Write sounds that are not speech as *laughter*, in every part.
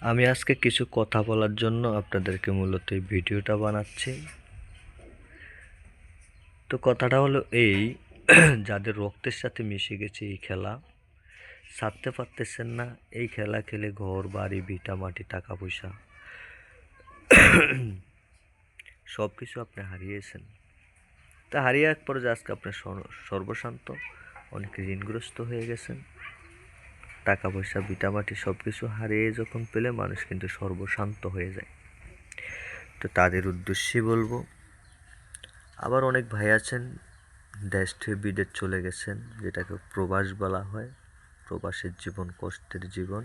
আমি আজকে কিছু কথা বলার জন্য আপনাদেরকে মূলত এই ভিডিওটা বানাচ্ছি। তো কথাটা হলো এই, *clears throat* যাদের রক্তের সাথে মিশে গেছে এই খেলা, ছাড়তে পারতেছেন না, এই খেলা খেলে ঘর, বাড়ি, ভিটা, মাটি, টাকা পয়সা *clears throat* সব কিছু আপনি হারিয়েছেন। তা হারিয়ে এক পরে আজকে আপনি সর- সর্বশান্ত, অনেক ঋণগ্রস্ত হয়ে গেছেন। টাকা পয়সা ভিটামাটি সব কিছু হারিয়ে যখন পেলে মানুষ কিন্তু সর্বশান্ত হয়ে যায়। তো তাদের উদ্দেশ্যে বলব, আবার অনেক ভাই আছেন, দেশ থেকে বিদেশ চলে গেছেন, যেটাকে প্রবাস বলা হয়, প্রবাসের জীবন, কষ্টের জীবন।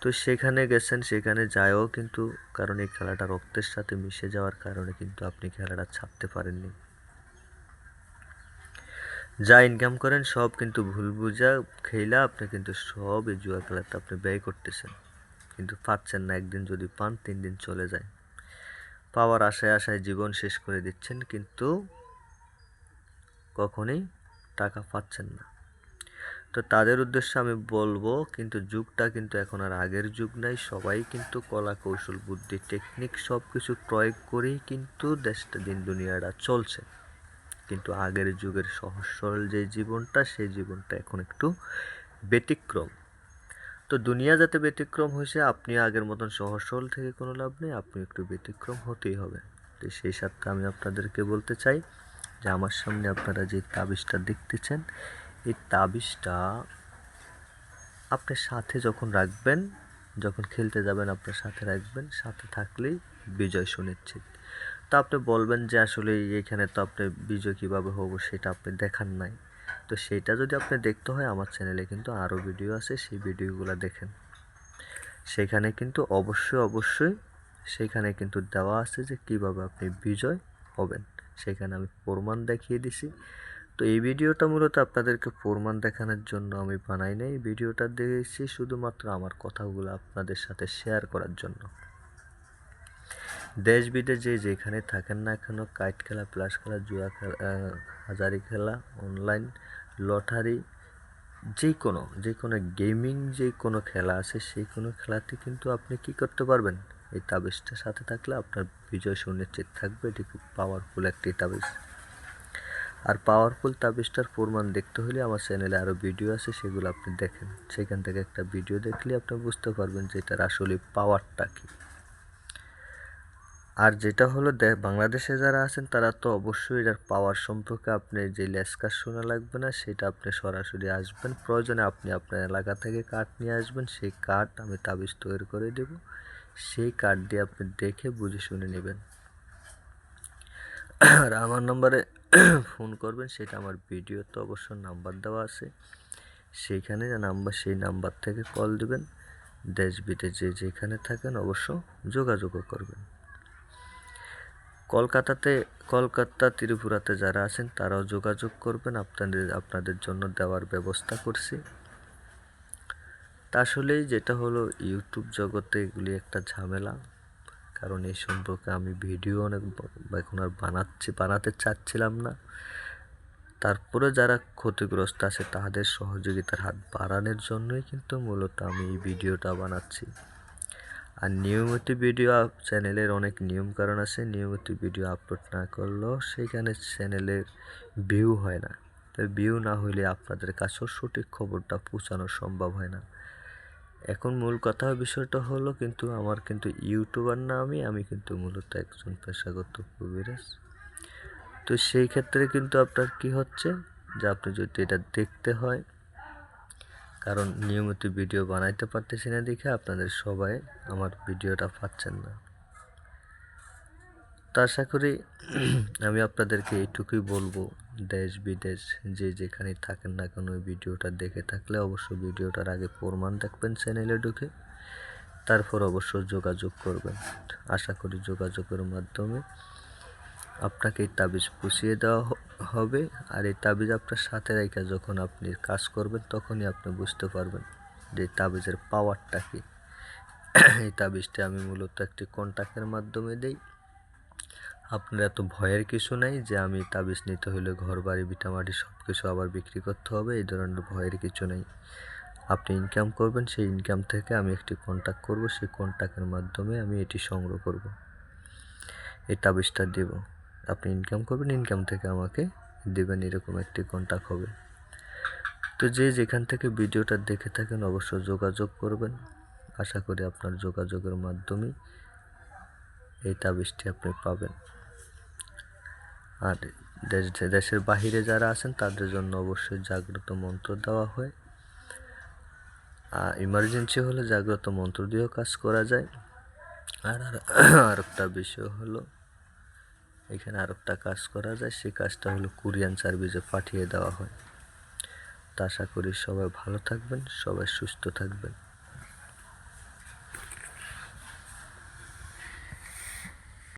তো সেখানে গেছেন, সেখানে যায়ও কিন্তু, কারণ এই খেলাটা রক্তের সাথে মিশে যাওয়ার কারণে কিন্তু আপনি খেলাটা ছাড়তে পারেননি। যা ইনকাম করেন, সব কিন্তু ভুল বুঝা খেলা আপনি কিন্তু সব এই জুয়া খেলাতে আপনি ব্যয় করতেছেন। কিন্তু পাচ্ছেন না, একদিন যদি পান, তিন দিন চলে যায়। পাওয়ার আশায় আশায় জীবন শেষ করে দিচ্ছেন, কিন্তু কখনোই টাকা পাচ্ছেন না। তো তাদের উদ্দেশ্যে আমি বলব, কিন্তু যুগটা কিন্তু এখন আর আগের যুগ নাই। সবাই কিন্তু কলা কৌশল, বুদ্ধি টেকনিক সব কিছু প্রয়োগ করেই কিন্তু দেশটা, দিন দুনিয়াটা চলছে। কিন্তু আগের যুগের সহজ সরল যে জীবনটা, সেই জীবনটা এখন একটু ব্যতিক্রম। তো দুনিয়া যাতে ব্যতিক্রম হয়েছে, আপনি আগের মতন সহজ সরল থেকে কোনো লাভ নেই, আপনি একটু ব্যতিক্রম হতেই হবে। তো সেই সাথে আমি আপনাদেরকে বলতে চাই যে আমার সামনে আপনারা যে তাবিজটা দেখতেছেন, এই তাবিজটা আপনার সাথে যখন রাখবেন, যখন খেলতে যাবেন, আপনার সাথে রাখবেন, সাথে থাকলেই বিজয় সুনিশ্চিত। তো আপনি বলবেন যে আসলে এখানে তো আপনি বিজয় কীভাবে হব সেটা আপনি দেখান নাই। তো সেইটা যদি আপনি দেখতে হয় আমার চ্যানেলে কিন্তু আরও ভিডিও আছে, সেই ভিডিওগুলো দেখেন। সেখানে কিন্তু অবশ্যই অবশ্যই সেখানে কিন্তু দেওয়া আছে যে কীভাবে আপনি বিজয় হবেন। সেখানে আমি প্রমাণ দেখিয়ে দিছি। তো এই ভিডিওটা মূলত আপনাদেরকে প্রমাণ দেখানোর জন্য আমি বানাই নাই। এই ভিডিওটা দিয়েছি শুধুমাত্র আমার কথাগুলো আপনাদের সাথে শেয়ার করার জন্য। দেশ বিদেশ যে যেখানে থাকেন না কেন, কাইট খেলা, প্লাস খেলা, জুয়া খেলা হাজারি খেলা অনলাইন লটারি যে কোনো যে কোনো গেমিং যে কোনো খেলা আছে সেই কোনো খেলাতে কিন্তু আপনি কি করতে পারবেন? এই তাবিজটার সাথে থাকলে আপনার বিজয় সুনিশ্চিত থাকবে, এটি খুব পাওয়ারফুল একটি তাবিজ। আর পাওয়ারফুল তাবিজটার প্রমাণ দেখতে হলে আমার চ্যানেলে আরও ভিডিও আছে, সেগুলো আপনি দেখেন। সেখান থেকে একটা ভিডিও দেখলে আপনি বুঝতে পারবেন যে এটার আসলে পাওয়ারটা কী। আর যেটা হলো বাংলাদেশে যারা আছেন, তারা তো অবশ্যই এটার পাওয়ার সম্পর্কে আপনি যে লেসকার শোনা লাগবে না, সেটা আপনি সরাসরি আসবেন। প্রয়োজনে আপনি আপনার এলাকা থেকে কার্ড নিয়ে আসবেন। সেই কার্ড আমি তাবিজ তৈরি করে দেব। সেই কার্ড দিয়ে আপনি দেখে বুঝে শুনে নেবেন। আর আমার নম্বরে ফোন করবেন, সেটা আমার ভিডিওতে অবশ্য নাম্বার দেওয়া আছে। সেইখানে যে নাম্বার, সেই নাম্বার থেকে কল দিবেন। দেশ বিদেশ যে যেখানে থাকেন, অবশ্য যোগাযোগও করবেন। কলকাতাতে, কলকাতা ত্রিপুরাতে যারা আছেন, তারাও যোগাযোগ করবেন। আপনাদের আপনাদের জন্য দেওয়ার ব্যবস্থা করছি। তা আসলেই যেটা হলো, ইউটিউব জগতে এগুলি একটা ঝামেলা। কারণ এই সম্পর্কে আমি ভিডিও অনেক এখন আর বানাচ্ছি, বানাতে চাচ্ছিলাম না। তারপরে যারা ক্ষতিগ্রস্ত আছে, তাদের সহযোগিতার হাত বাড়ানোর জন্যই কিন্তু মূলত আমি এই ভিডিওটা বানাচ্ছি। আর নিয়মিত ভিডিও চ্যানেলের অনেক নিয়ম কারণ আছে। নিয়মিত ভিডিও আপলোড না করলেও সেখানে চ্যানেলের ভিউ হয় না। তাই ভিউ না হইলে আপনাদের কাছেও সঠিক খবরটা পৌঁছানো সম্ভব হয় না। এখন মূল কথা বিষয়টা হলো কিন্তু আমার কিন্তু ইউটিউবার না আমি আমি কিন্তু মূলত একজন পেশাগত কবিরাজ। তো সেই ক্ষেত্রে কিন্তু আপনার কি হচ্ছে? যে আপনি যদি এটা দেখতে হয় কারণ নিয়মিত ভিডিও বানাইতে পারতেছি না দেখে আপনাদের সবাই আমার ভিডিওটা পাচ্ছেন না। তো আশা করি *clears throat* আমি আপনাদেরকে এইটুকুই বলব, দেশ, বিদেশ, যে যেখানে থাকেন না কেন ওই ভিডিওটা দেখে থাকলে অবশ্যই ভিডিওটার আগে প্রমাণ দেখবেন চ্যানেলে ঢুকে, তারপর অবশ্য যোগাযোগ করবেন। আশা করি যোগাযোগের মাধ্যমে আপনাকে এই তাবিজ পুষিয়ে দেওয়া হবে আর এই তাবিজ আপনার সাথে রেখে যখন আপনি কাজ করবেন তখনই আপনি বুঝতে পারবেন যে তাবিজের পাওয়ারটা কী। এই তাবিজটা আমি মূলত একটি কন্ট্যাক্টের মাধ্যমে দেই। আপনার এত ভয়ের কিছু নাই যে আমি তাবিজ নিতে হলে ঘর বাড়ি ভিটামাটি সব কিছু আবার বিক্রি করতে হবে, এই ধরনের ভয়ের কিছু নেই। আপনি ইনকাম করবেন, সেই ইনকাম থেকে আমি একটি কন্ট্যাক্ট করব, সেই কন্ট্যাক্টের মাধ্যমে আমি এটি সংগ্রহ করব। এই তাবিজটা দেব। আপনি ইনকাম করবেন ইনকাম থেকে আমাকে দেবেন এরকম একটি কন্ট্যাক্ট হবে। তো যে যেখান থেকে ভিডিওটা দেখে থাকেন অবশ্যই যোগাযোগ করবেন। আশা করি আপনার যোগাযোগের মাধ্যমে এই তাবিজটি আপনি পাবেন। আর দেশ, দেশের বাহিরে যারা আছেন, তাদের জন্য অবশ্যই জাগ্রত মন্ত্র দেওয়া হয়। আর ইমার্জেন্সি হলে জাগ্রত মন্ত্র দিয়েও কাজ করা যায়। আর আর একটা বিষয় হলো এখানে আর একটা কাজ করা যায়, সেই কাজটা হলো কোরিয়ান সার্ভিসে পাঠিয়ে দেওয়া হয়। তা আশা করি সবাই ভালো থাকবেন, সবাই সুস্থ থাকবেন।